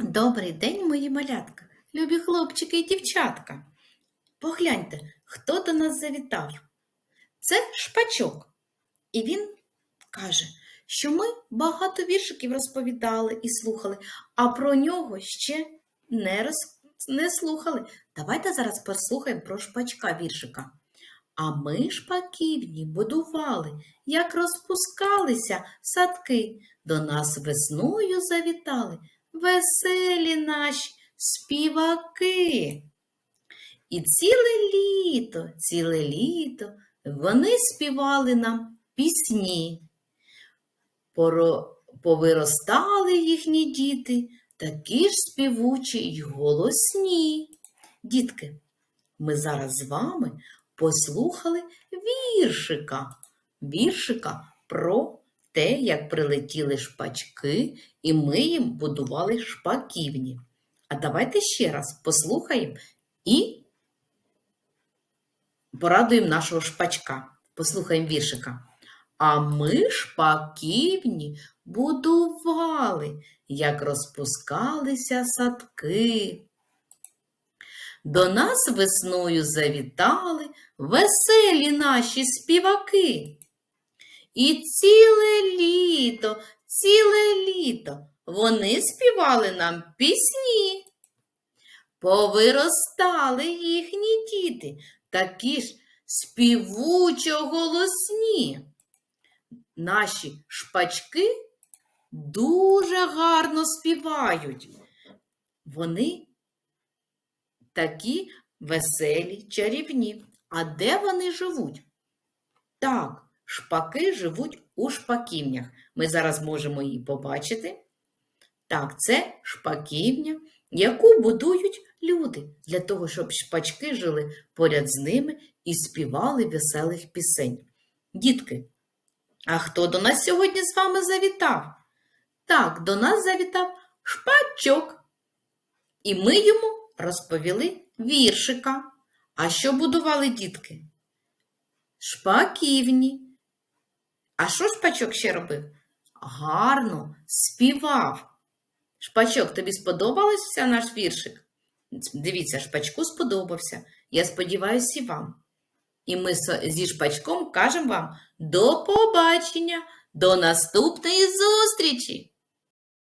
Добрий день, мої малятка, любі хлопчики і дівчатка. Погляньте, хто до нас завітав. Це шпачок. І він каже, що ми багато віршиків розповідали і слухали, а про нього ще не, роз... не слухали. Давайте зараз послухаємо про шпачка віршика. А ми шпаківні будували, як розпускалися садки, до нас весною завітали веселі наші співаки. І ціле літо, ціле літо вони співали нам пісні. Поро... Повиростали їхні діти, такі ж співучі й голосні. Дітки, ми зараз з вами послухали віршика, віршика про те, як прилетіли шпачки, і ми їм будували шпаківні. А давайте ще раз послухаємо і порадуємо нашого шпачка. Послухаємо віршика. А ми шпаківні будували, як розпускалися садки. До нас весною завітали веселі наші співаки. І ціле літо, ціле літо вони співали нам пісні. Повиростали їхні діти, такі ж співучо голосні. Наші шпачки дуже гарно співають. Вони такі веселі, чарівні. А де вони живуть? Так, шпаки живуть у шпаківнях. Ми зараз можемо її побачити. Так, це шпаківня, яку будують люди для того, щоб шпачки жили поряд з ними і співали веселих пісень. Дітки, а хто до нас сьогодні з вами завітав? Так, до нас завітав шпачок. І ми йому розповіли віршика. А що будували дітки? Шпаківні. А що шпачок ще робив? Гарно співав. Шпачок, тобі сподобався наш віршик? Дивіться, шпачку сподобався. Я сподіваюся, і вам. І ми зі шпачком кажемо вам до побачення, до наступної зустрічі!